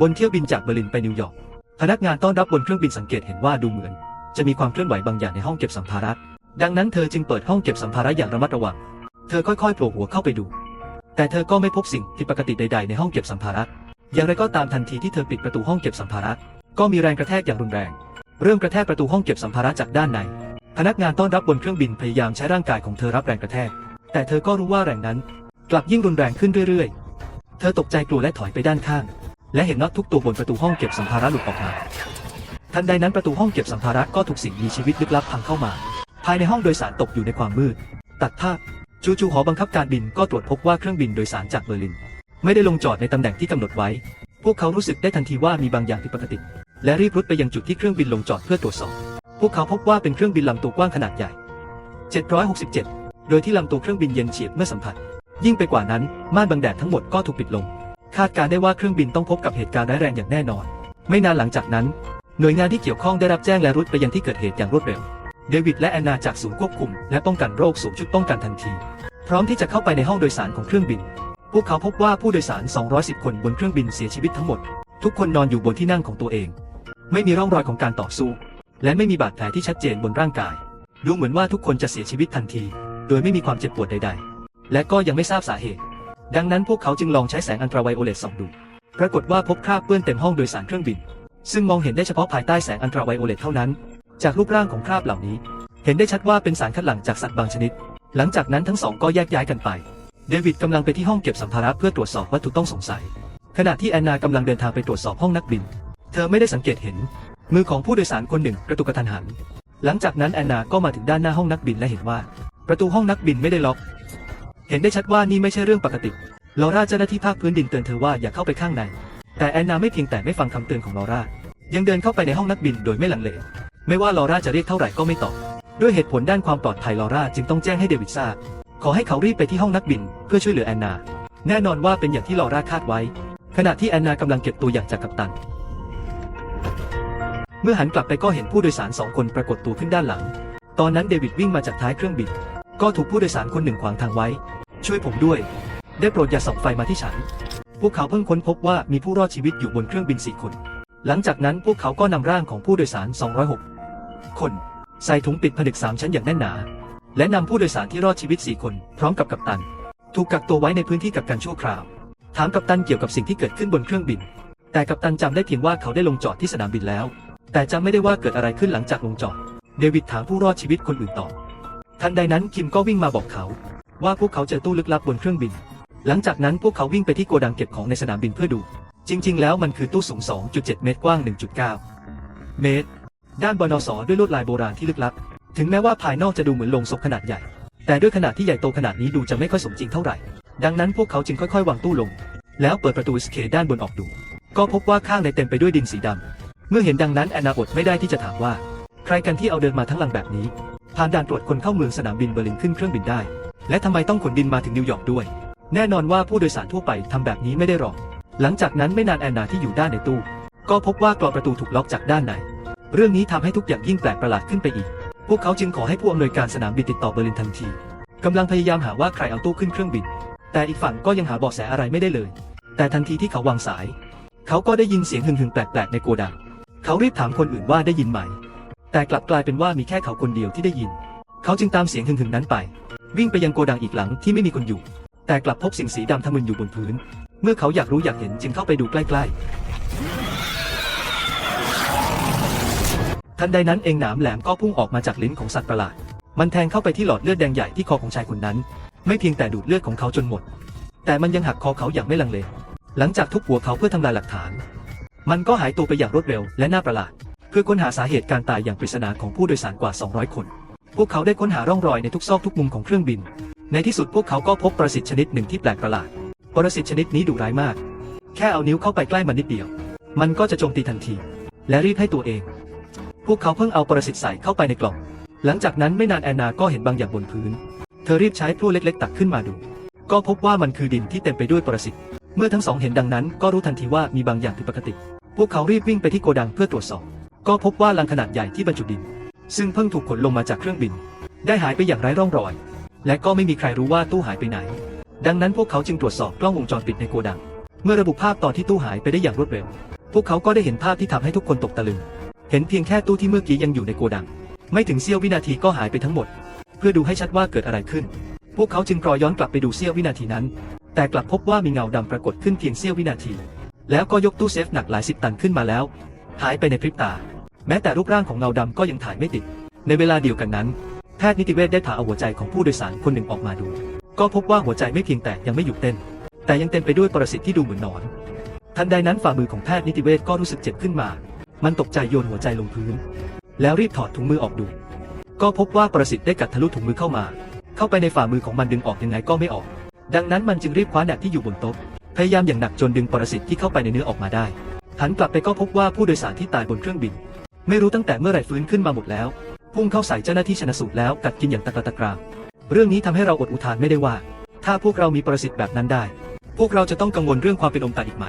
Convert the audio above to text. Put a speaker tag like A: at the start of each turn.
A: บนเที่ยวบินจากเบอร์ลินไปนิวยอร์ก พนักงานต้อนรับบนเครื่องบินสังเกตเห็นว่าดูเหมือน จะมีความเคลื่อนไหวบางอย่างในห้องเก็บสัมภาระ ดังนั้นเธอจึงเปิดห้องเก็บสัมภาระอย่างระมัดระวัง เธอค่อยๆโผล่หัวเข้าไปดู แต่เธอก็ไม่พบสิ่งผิดปกติใด ๆ ในห้องเก็บสัมภาระ อย่างไรก็ตามทันทีที่เธอปิดประตูห้องเก็บสัมภาระ ก็มีแรงกระแทกอย่างรุนแรง เริ่มกระแทกประตูห้องเก็บสัมภาระจากด้านใน พนักงานต้อนรับบนเครื่องบินพยายามใช้ร่างกายของเธอรับแรงกระแทก แต่เธอก็รู้ว่าแรงนั้น กลับยิ่งรุนแรงขึ้นเรื่อยๆ เธอตกใจกลัวและถอยไปด้านข้าง และเห็นน็อตทุกตัวบนประตูห้องเก็บสัมภาระหลุดออกมาทันใดนั้นประตูห้องเก็บสัมภาระก็ถูกสิ่งมีชีวิตลึกลับพังเข้ามา ภายในห้องโดยสารตกอยู่ในความมืด ตัดภาพจู่ๆหอบังคับการบินก็ตรวจพบว่าเครื่องบินโดยสารจากเบอร์ลิน ไม่ได้ลงจอดในตำแหน่งที่กำหนดไว้ พวกเขารู้สึกได้ทันทีว่ามีบางอย่างผิดปกติ และรีบรุดไปยังจุดที่เครื่องบินลงจอดเพื่อตรวจสอบ พวกเขาพบว่าเป็นเครื่องบินลำตัวกว้างขนาดใหญ่ 767 โดยที่ลำตัวเครื่องบินเย็นเฉียบเมื่อสัมผัส ยิ่งไปกว่านั้นม่านบังแดดทั้งหมดก็ถูกปิดลง คาดการได้ว่าเครื่องบินต้องพบกับเหตุการณ์ร้ายแรงอย่างแน่นอน ไม่นานหลังจากนั้น หน่วยงานที่เกี่ยวข้องได้รับแจ้งและรุดไปยังที่เกิดเหตุอย่างรวดเร็ว เดวิดและแอนนาจากศูนย์ควบคุม และป้องกันโรคสวมชุดป้องกันทันที พร้อมที่จะเข้าไปในห้องโดยสารของเครื่องบิน พวกเขาพบว่าผู้โดยสาร 210 คนบนเครื่องบินเสียชีวิตทั้งหมด ทุกคนนอนอยู่บนที่นั่งของตัวเอง ไม่มีร่องรอยของการต่อสู้ และไม่มีบาดแผลที่ชัดเจนบนร่างกาย ดูเหมือนว่าทุกคนจะเสียชีวิตทันที โดยไม่มีความเจ็บปวดใด ๆ และก็ยังไม่ทราบสาเหตุ ดังนั้นพวกเขาจึงลองใช้แสงอันตราไวโอเลตส่องดู ปรากฏว่าพบคราบเปื้อนเต็มห้องโดยสารเครื่องบิน ซึ่งมองเห็นได้เฉพาะภายใต้แสงอันตราไวโอเลตเท่านั้น จากรูปร่างของคราบเหล่านี้ เห็นได้ชัดว่าเป็นสารคัดหลั่งจากสัตว์บางชนิด หลังจากนั้นทั้งสองก็แยกย้ายกันไป เดวิดกำลังไปที่ห้องเก็บสัมภาระเพื่อตรวจสอบวัตถุต้องสงสัย ขณะที่แอนนากำลังเดินทางไปตรวจสอบห้องนักบิน เธอไม่ได้สังเกตเห็น มือของผู้โดยสารคนหนึ่งกระตุกกระทันหัน หลังจากนั้นแอนนาก็มาถึงด้านหน้าห้องนักบินและเห็นว่า ประตูห้องนักบินไม่ได้ล็อก เห็นได้ชัดว่านี่ไม่ใช่เรื่องปกติลอร่าเจ้าหน้าที่ภาคพื้นดินเตือนเธอว่าอย่าเข้าไปข้างใน แต่แอนนาไม่เพียงแต่ไม่ฟังคำเตือนของลอร่า ยังเดินเข้าไปในห้องนักบินโดยไม่ลังเล ไม่ว่าลอร่าจะเรียกเท่าไหร่ก็ไม่ตอบ ด้วยเหตุผลด้านความปลอดภัยลอร่าจึงต้องแจ้งให้เดวิดทราบ ขอให้เขารีบไปที่ห้องนักบินเพื่อช่วยเหลือแอนนา แน่นอนว่าเป็นอย่างที่ลอร่าคาดไว้ ขณะที่แอนนากำลังเก็บตัวอย่างจากกัปตัน เมื่อหันกลับไปก็เห็นผู้โดยสารสองคนปรากฏตัวขึ้นด้านหลัง ตอนนั้นเดวิดวิ่งมาจากท้ายเครื่องบิน ก็ถูกผู้โดยสารคนหนึ่งขวางทางไว้ ช่วยผมด้วย ได้โปรดอย่าส่องไฟมาที่ฉัน พวกเขาเพิ่งค้นพบว่ามีผู้รอดชีวิตอยู่บนเครื่องบินสี่คน หลังจากนั้นพวกเขาก็นำร่างของผู้โดยสาร 206 คน ใส่ถุงปิดผนึกสามชั้นอย่างแน่นหนา และนำผู้โดยสารที่รอดชีวิตสี่คน พร้อมกับกัปตัน ถูกกักตัวไว้ในพื้นที่กักกันชั่วคราว ถามกัปตันเกี่ยวกับสิ่งที่เกิดขึ้นบนเครื่องบิน แต่กัปตันจำได้เพียงว่าเขาได้ลงจอดที่สนามบินแล้ว แต่จำไม่ได้ว่าเกิดอะไรขึ้นหลังจากลงจอด เดวิดถามผู้รอดชีวิตคนอื่นต่อทันใดนั้นคิมก็วิ่งมาบอกเขา ว่าพวกเขาเจอตู้ลึกลับบนเครื่องบิน หลังจากนั้นพวกเขาวิ่งไปที่โกดังเก็บของในสนามบินเพื่อดู จริง ๆ แล้วมันคือตู้สูง 2.7 เมตรกว้าง 1.9 เมตร ด้านบนสด้วยลวดลายโบราณที่ลึกลับ ถึงแม้ว่าภายนอกจะดูเหมือนโลงศพขนาดใหญ่ แต่ด้วยขนาดที่ใหญ่โตขนาดนี้ดูจะไม่ค่อยสมจริงเท่าไหร่ ดังนั้นพวกเขาจึงค่อยๆวางตู้ลง แล้วเปิดประตูสเคด้านบนออกดู ก็พบว่าข้างในเต็มไปด้วยดินสีดำเมื่อเห็นดังนั้นแอนนาอดไม่ได้ที่จะถามว่า ใครกันที่เอาเดินมาทั้งลังแบบนี้ผ่านด่านตรวจคนเข้าเมืองสนามบินเบอร์ลินขึ้นเครื่องบินได้ และทำไมต้องขนดินมาถึงนิวยอร์กด้วย แน่นอนว่าผู้โดยสารทั่วไปทำแบบนี้ไม่ได้หรอก หลังจากนั้นไม่นานแอนนาที่อยู่ด้านในตู้ ก็พบว่ากรอนประตูถูกล็อกจากด้านใน เรื่องนี้ทำให้ทุกอย่างยิ่งแปลกประหลาดขึ้นไปอีก พวกเขาจึงขอให้ผู้อำนวยการสนามบินติดต่อเบอร์ลินทันทีกำลังพยายามหาว่าใครเอาตู้ขึ้นเครื่องบิน แต่อีกฝั่งก็ยังหาเบาะแสอะไรไม่ได้เลย แต่ทันทีที่เขาวางสาย เขาก็ได้ยินเสียงหึ่งๆแปลกๆในโกดัง เขารีบถามคนอื่นว่าได้ยินไหม แต่กลับกลายเป็นว่ามีแค่เขาคนเดียวที่ได้ยิน เขาจึงตามเสียงหึ่งๆนั้นไป วิ่งไปยังโกดังอีกหลังที่ไม่มีคนอยู่ แต่กลับพบสิ่งสีดำทะมึนอยู่บนพื้น เมื่อเขาอยากรู้อยากเห็นจึงเข้าไปดูใกล้ ๆ ทันใดนั้นเองหนามแหลมก็พุ่งออกมาจากลิ้นของสัตว์ประหลาด มันแทงเข้าไปที่หลอดเลือดแดงใหญ่ที่คอของชายคนนั้น ไม่เพียงแต่ดูดเลือดของเขาจนหมด แต่มันยังหักคอเขาอย่างไม่ลังเล หลังจากทุบหัวเขาเพื่อทำลายหลักฐาน มันก็หายตัวไปอย่างรวดเร็วและน่าประหลาด เพื่อค้นหาสาเหตุการตายอย่างปริศนาของผู้โดยสารกว่า 200 คน พวกเขาได้ค้นหาร่องรอยในทุกซอกทุกมุมของเครื่องบิน ในที่สุดพวกเขาก็พบปรสิตชนิดหนึ่งที่แปลกประหลาด ปรสิตชนิดนี้ดุร้ายมาก แค่เอานิ้วเข้าไปใกล้มันนิดเดียว มันก็จะโจมตีทันที และรีบให้ตัวเอง พวกเขาเพิ่งเอาปรสิตใส่เข้าไปในกล่อง หลังจากนั้นไม่นานแอนนาก็เห็นบางอย่างบนพื้น เธอรีบใช้พลั่วเล็ก ๆ ตักขึ้นมาดู ก็พบว่ามันคือดินที่เต็มไปด้วยปรสิต เมื่อทั้งสองเห็นดังนั้น ก็รู้ทันทีว่ามีบางอย่างผิดปกติ พวกเขารีบวิ่งไปที่โกดังเพื่อตรวจสอบ ก็พบว่าลังขนาดใหญ่ที่บรรจุดิน ซึ่งเพิ่งถูกขนลงมาจากเครื่องบิน ได้หายไปอย่างไร้ร่องรอย และก็ไม่มีใครรู้ว่าตู้หายไปไหน ดังนั้นพวกเขาจึงตรวจสอบกล้องวงจรปิดในโกดัง เมื่อระบุภาพตอนที่ตู้หายไปได้อย่างรวดเร็ว พวกเขาก็ได้เห็นภาพที่ทำให้ทุกคนตกตะลึง เห็นเพียงแค่ตู้ที่เมื่อกี้ยังอยู่ในโกดัง ไม่ถึงเสี้ยววินาทีก็หายไปทั้งหมด เพื่อดูให้ชัดว่าเกิดอะไรขึ้น พวกเขาจึงรอย้อนกลับไปดูเสี้ยววินาทีนั้น แต่กลับพบว่ามีเงาดำปรากฏขึ้นเพียงเสี้ยววินาที แล้วก็ยกตู้เซฟหนักหลายสิบตันขึ้นมาแล้ว หายไปในพริบตา แม้แต่รูปร่างของเงาดำก็ยังถ่ายไม่ติด ในเวลาเดียวกันนั้น แพทย์นิติเวชได้ผ่าเอาหัวใจของผู้โดยสารคนหนึ่งออกมาดู ก็พบว่าหัวใจไม่เพียงแต่ยังไม่หยุดเต้น แต่ยังเต็มไปด้วยปรสิตที่ดูเหมือนหนอน ทันใดนั้นฝ่ามือของแพทย์นิติเวชก็รู้สึกเจ็บขึ้นมา มันตกใจโยนหัวใจลงพื้น แล้วรีบถอดถุงมือออกดู ก็พบว่าปรสิตได้กัดทะลุถุงมือเข้ามา เข้าไปในฝ่ามือของมันดึงออกยังไงก็ไม่ออก ดังนั้นมันจึงรีบคว้าแหนบที่อยู่บนโต๊ะพยายามอย่างหนักจนดึงปรสิตที่เข้าไปในเนื้อออกมาได้หันกลับไปก็พบว่าผู้โดยสารที่ตายบนเครื่องบิน ไม่รู้ตั้งแต่เมื่อไหร่ฟื้นขึ้นมาหมดแล้ว พุ่งเข้าใส่เจ้าหน้าที่ชนสูตรแล้วกัดกินอย่างตะกะตะกรามเรื่องนี้ทำให้เราอดอุทานไม่ได้ว่า ถ้าพวกเรามีประสิทธิ์แบบนั้นได้ พวกเราจะต้องกังวลเรื่องความเป็นองค์ตาอีกไหม